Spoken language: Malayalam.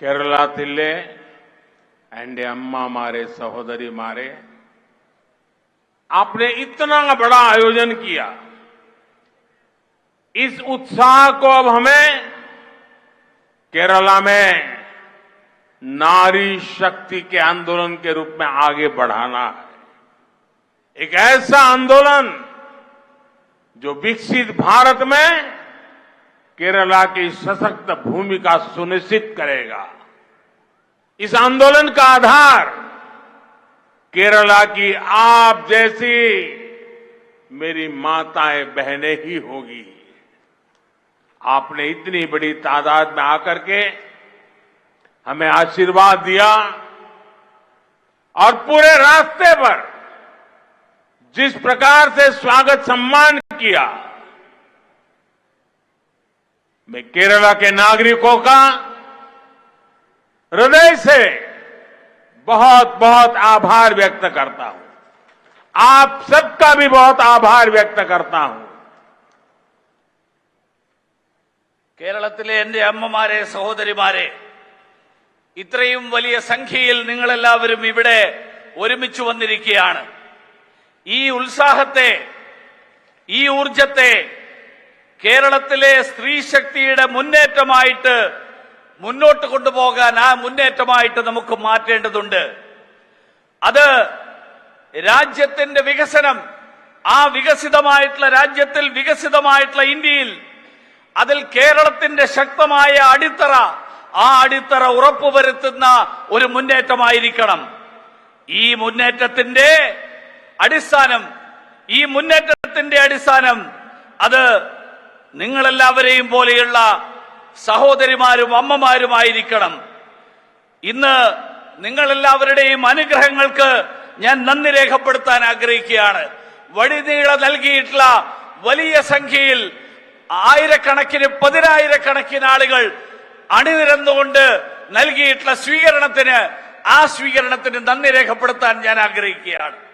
കേരളത്തിലെ എൻ്റെ അമ്മമാരെ സഹോദരിമാരെ आपने इतना बड़ा आयोजन किया इस उत्साह को अब हमें केरला में नारी शक्ति के आंदोलन के रूप में आगे बढ़ाना है एक ऐसा आंदोलन जो विकसित भारत में केरला की सशक्त भूमिका सुनिश्चित करेगा। इस आंदोलन का आधार केरला की आप जैसी मेरी माताएँ, बहनें ही होगी। आपने इतनी बड़ी तादाद में आकर के हमें आशीर्वाद दिया और पूरे रास्ते पर जिस प्रकार से स्वागत सम्मान किया मैं केरला के नागरिकों का हृदय से बहुत बहुत आभार व्यक्त करता हूं आप सबका भी बहुत आभार व्यक्त करता हूं കേരളത്തിലെ എന്റെ അമ്മമാരെ സഹോദരിമാരെ ഇത്രയും വലിയ സംഖ്യയിൽ നിങ്ങളെല്ലാവരും ഇവിടെ ഒരുമിച്ച് വന്നിരിക്കുകയാണ് ഈ ഉത്സാഹത്തെ ഈ ഊർജത്തെ കേരളത്തിലെ സ്ത്രീ ശക്തിയുടെ മുന്നേറ്റമായിട്ട് മുന്നോട്ട് കൊണ്ടുപോകാൻ ആ മുന്നേറ്റമായിട്ട് നമുക്ക് മാറ്റേണ്ടതുണ്ട്. അത് രാജ്യത്തിന്റെ വികസനം ആ വികസിതമായിട്ടുള്ള രാജ്യത്തിൽ വികസിതമായിട്ടുള്ള ഇന്ത്യയിൽ അതിൽ കേരളത്തിന്റെ ശക്തമായ അടിത്തറ ആ അടിത്തറ ഉറപ്പുവരുത്തുന്ന ഒരു മുന്നേറ്റമായിരിക്കണം. ഈ മുന്നേറ്റത്തിന്റെ അടിസ്ഥാനം ഈ മുന്നേറ്റത്തിന്റെ അടിസ്ഥാനം അത് നിങ്ങളെല്ലാവരെയും പോലെയുള്ള സഹോദരിമാരും അമ്മമാരുമായിരിക്കണം. ഇന്ന് നിങ്ങളെല്ലാവരുടെയും അനുഗ്രഹങ്ങൾക്ക് ഞാൻ നന്ദി രേഖപ്പെടുത്താൻ ആഗ്രഹിക്കുകയാണ്. വഴിനീള നൽകിയിട്ടുള്ള വലിയ സംഖ്യയിൽ ആയിരക്കണക്കിന് പതിനായിരക്കണക്കിന് ആളുകൾ അണിനിരന്നുകൊണ്ട് നൽകിയിട്ടുള്ള സ്വീകരണത്തിന് ആ സ്വീകരണത്തിന് നന്ദി രേഖപ്പെടുത്താൻ ഞാൻ ആഗ്രഹിക്കുകയാണ്.